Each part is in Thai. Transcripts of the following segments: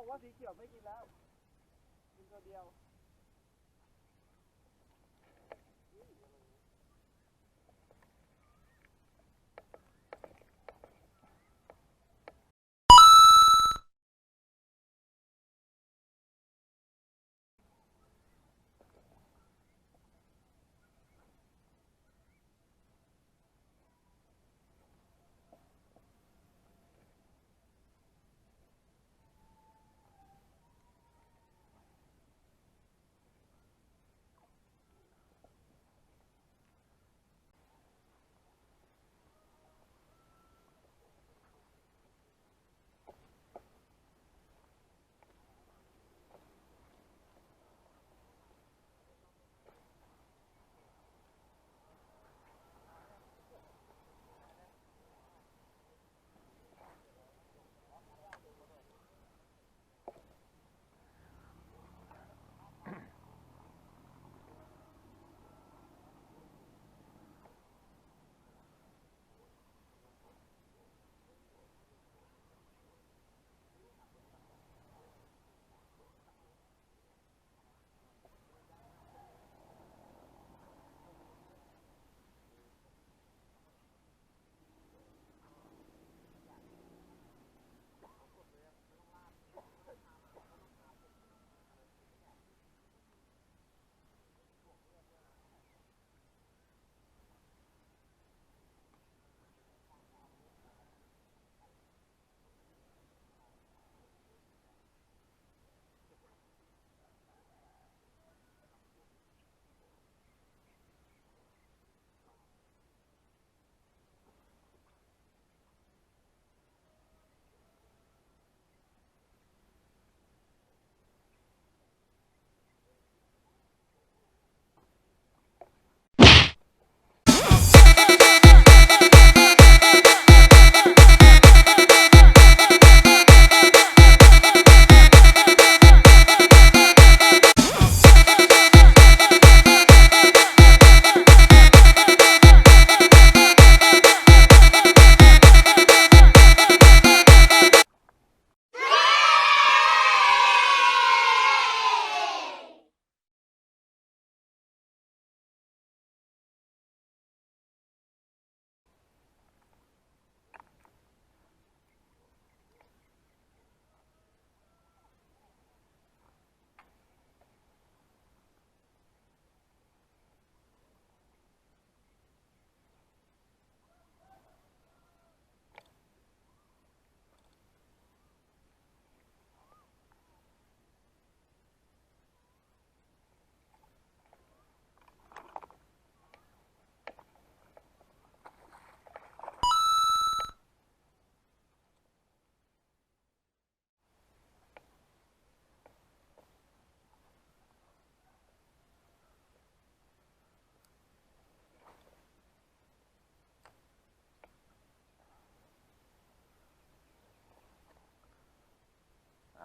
บอกว่าสีเขียวไม่กินแล้ว กินตัวเดียว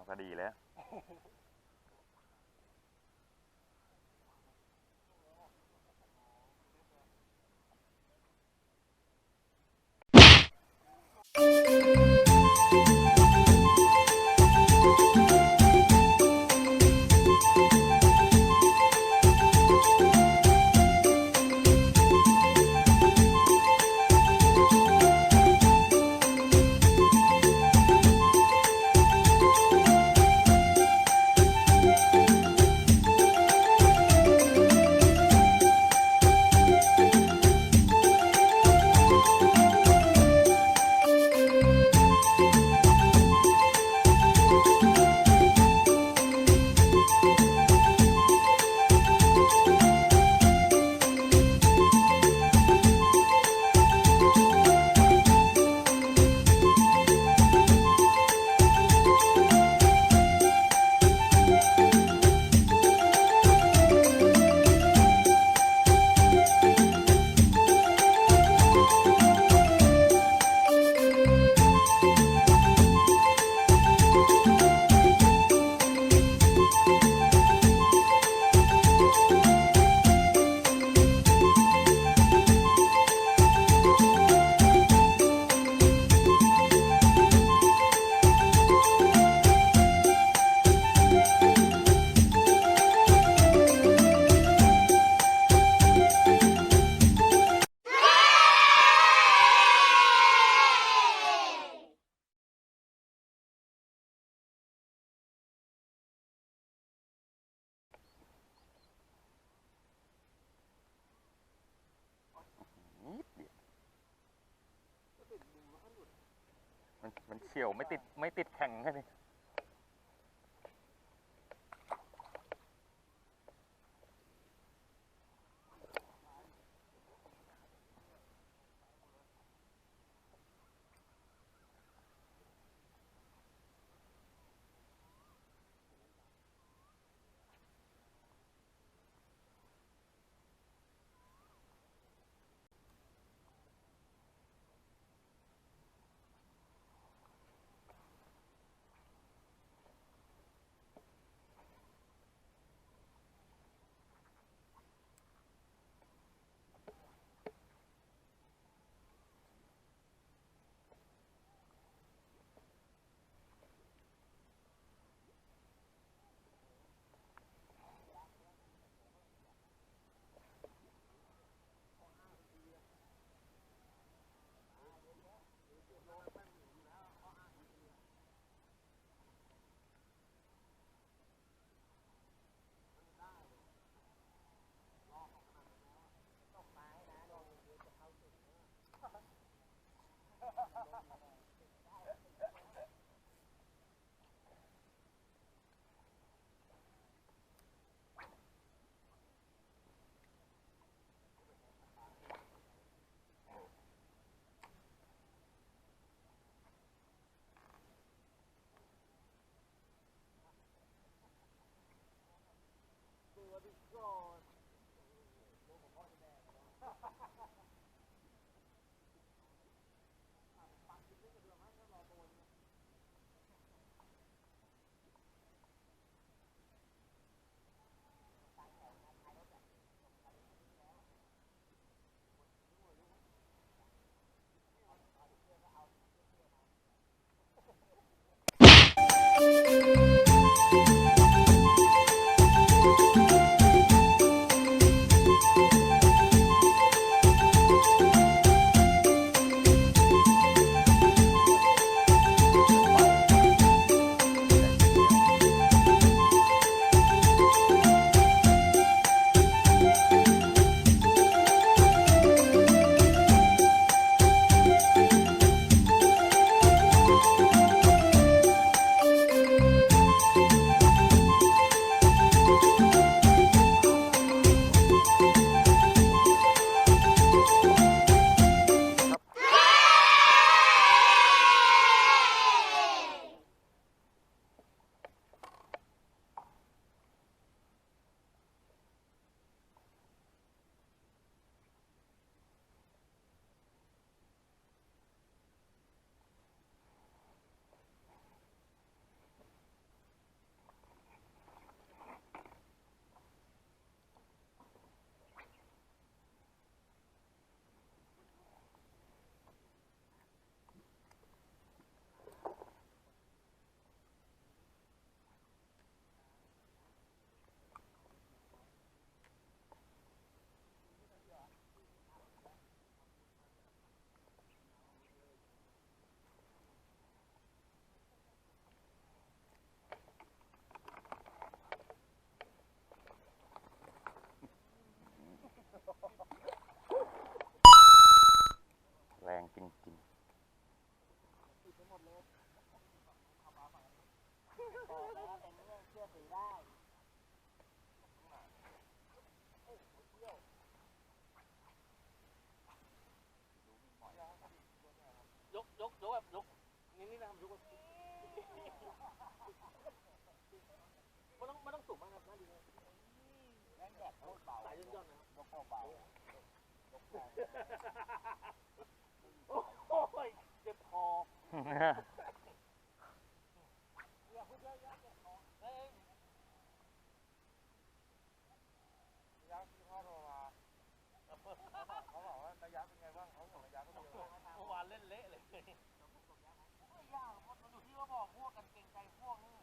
ก็ดีแล้ว เฉียวไม่ติดไม่ติดแข็งแค่นี้ ยกยกแบบยกนี่นี่นะครับยกแบบไม่ต้องไม่ต้องสูงมากครับน่าดีเลยแรงแบบโคตรเบาสายย่นๆนะยกเบาๆยกเบาโอ้ยเจ็บคอเอ้ย ระยะที่พ่อโทรมาเขาบอกว่าระยะเป็นไงบ้างเขาบอกระยะก็ดี เมื่อวานเล่นเละเลยไม่ยากมันอยู่ที่ว่าบอกพวกกันเก่งใจพวกนี่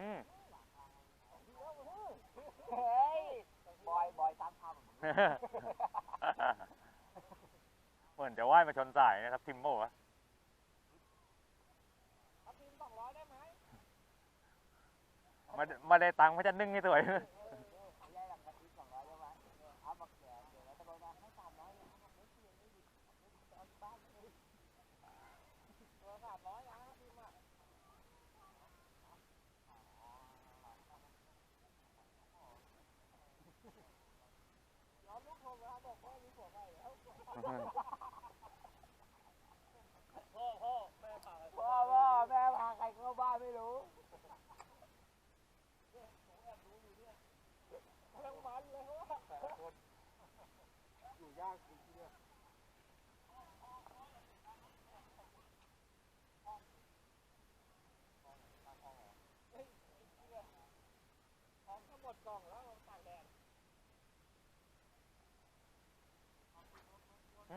อืมเฮ้ย บอย บอยตามทำเหมือนจะว่ายมาชนสายนะครับทิมโม่ะเอาทีมสองร้อยได้ไหม มามาได้ตังค์ไม่จะนึ่งให้สวย ไม่ได้หลังกะทิสองร้อยได้ไหมเอามาแขนเดี๋ยวแล้วตะโกนนะให้สามร้อยเลยไม่เสียไม่ดิเอาที่บ้านเลยตัวสามร้อยนะทีมอะย้อนลูกโทรมาบอกว่ามีผัวใหม่ แล้วพ่อพ่อแม่พาไปพ่อว่าแม่พาใครเข้าบ้านไม่รู้เรื่องมันเลยว่าอยู่ยากจริงที่เนี่ยของก็หมดกล่องแล้วตากแดด น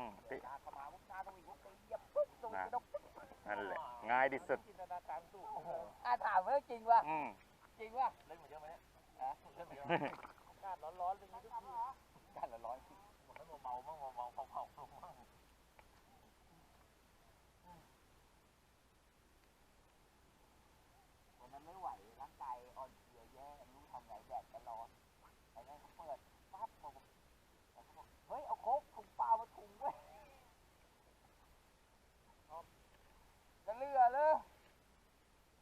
องมาอืมเวลาเข้ามาปุ๊บหน้าสวิตช์ปุ๊บตีเหยียบปุ๊บสวิตช์กระดกปุ๊บนั่นแหละง่ายที่สุดจินตนาการสูงอะถามว่าจริงป่ะอืมจริงป่ะเล่นมาเยอะไหมเนี่ยฮะเล่นมาเยอะอากาศร้อนๆเป็นอย่างนี้ทุกทีกันละร้อยสิบอกให้เบาๆมั่งเบาๆเผาๆมั่ง วันนั้นไม่ไหวร่างกายอ่อนเพลียแย่ไม่รู้ทำไงแดดก็ร้อนไอ้นั่นเขาเปิดปั๊บผมแล้วเขาบอกเฮ้ยเอาโค้กถุงเปล่ามาถุงไว้จะ เลย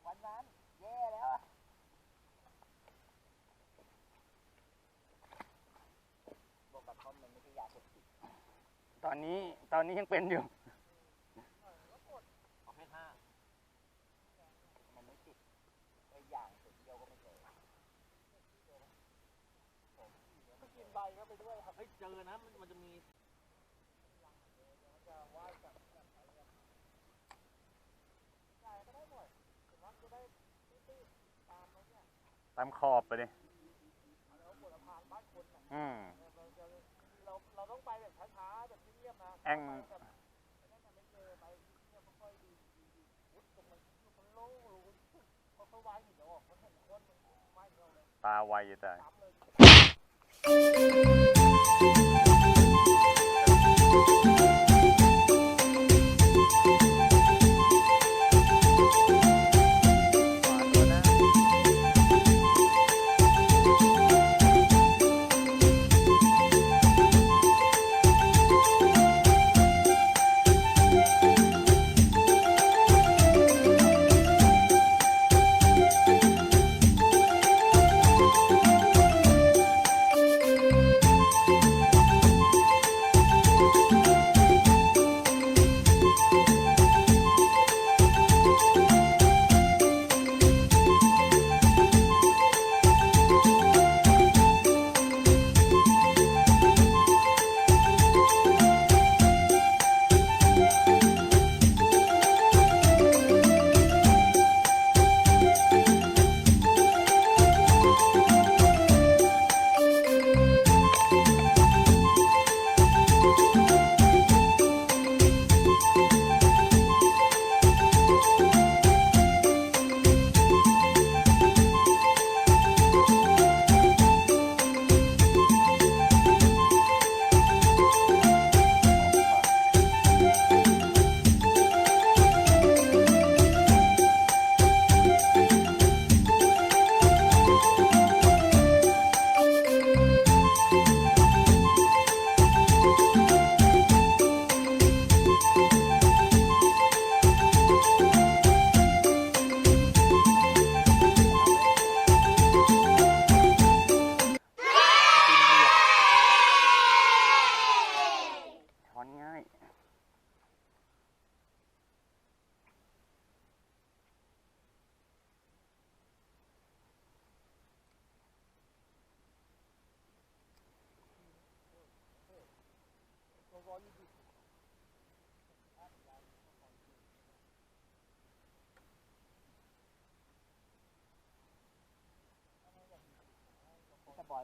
วันนั้นแย่แล้วอะบอกกับเขามันไม่ใช่ยาเสพติดตอนนี้ตอนนี้ยังเป็นอยู่ประเภทห้ามันไม่ติดไอ้อย่างสุดเดียวก็ไม่เจอกินใบก็ไปด้วยครับเฮ้ยเจอนะมันมันจะมี ตามขอบไปดิอืมเราเราต้องไปแบบช้าๆแบบเงียบๆนะแอ่งแบบนั่นน่ะไม่เจ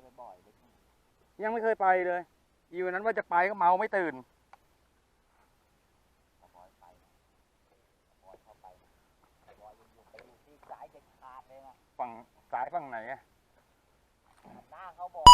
บ่อยบ่อยๆเลยยังไม่เคยไปเลยอีวันนั้นว่าจะไปก็เมาไม่ตื่นบ่อยไปบ่อยเข้าไปบ่อยอยู่ไปอยู่ที่ซ้ายเด็ดขาดเลยนะฝั่งซ้ายฝั่งไหนอะหน้าเขาบอก